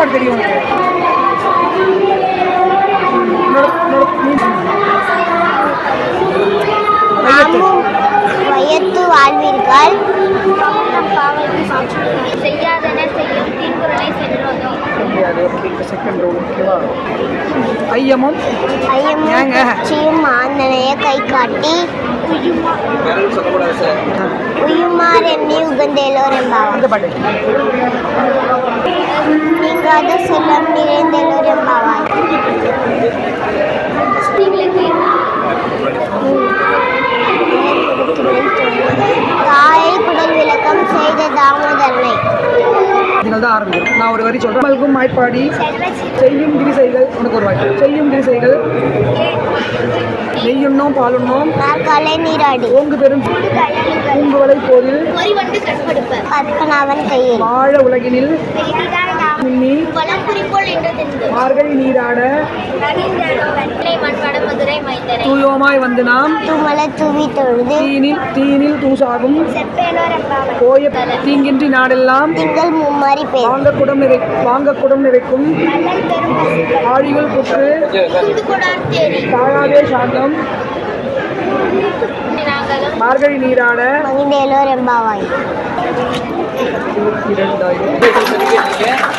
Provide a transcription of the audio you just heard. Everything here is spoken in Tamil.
மாதிரி தெரியும் வயத்து வாழ்வீர்கள். செய்யாதன செய்யும் முடியாது ஓகே செகண்ட் ரவுண்ட் ஓகேவா? ஐயமும் ஐயமும் ஏங்க? கட்சியும் ஆந்தனைய கை காட்டி. உயுமார் எண்ணி உகந்தேலோர் என்பார் அந்த பாட்டு. நீங்காத செல்லம் நிறைந்தேலோர் என்பாவாய் தாயை குடல் விளக்கம் செய்த தாமோதரனை. தான் ஆரம்பிக்கிறோம் நான் ஒரு வரி சொல்கிறேன் மல்கும் மாய்ப்பாடி செய்யும் கிரிசைகள் உனக்கு ஒரு வாய்ப்பு. செய்யும் கிரிசைகள் நெய்யுண்ணோம் பாலுண்ணோம். நாற்காலை நீராடி. ஓங்கு பெரும் பூங்குவலை கண்படுப்ப கற்பனாவன் கையில். வாழ உலகினில். மார்கழி நீராட. தூயோமாய் வந்து நாம். தீனில் தீனில் தூசாகும். போய தீங்கின்றி நாடெல்லாம். வாங்க குடம் நிறை வாங்க குடம் நிறைக்கும் ஆழிகள் புற்று. தாழாதே சாந்தம். மார்கழி நீராட. இரண்டாயிரம்.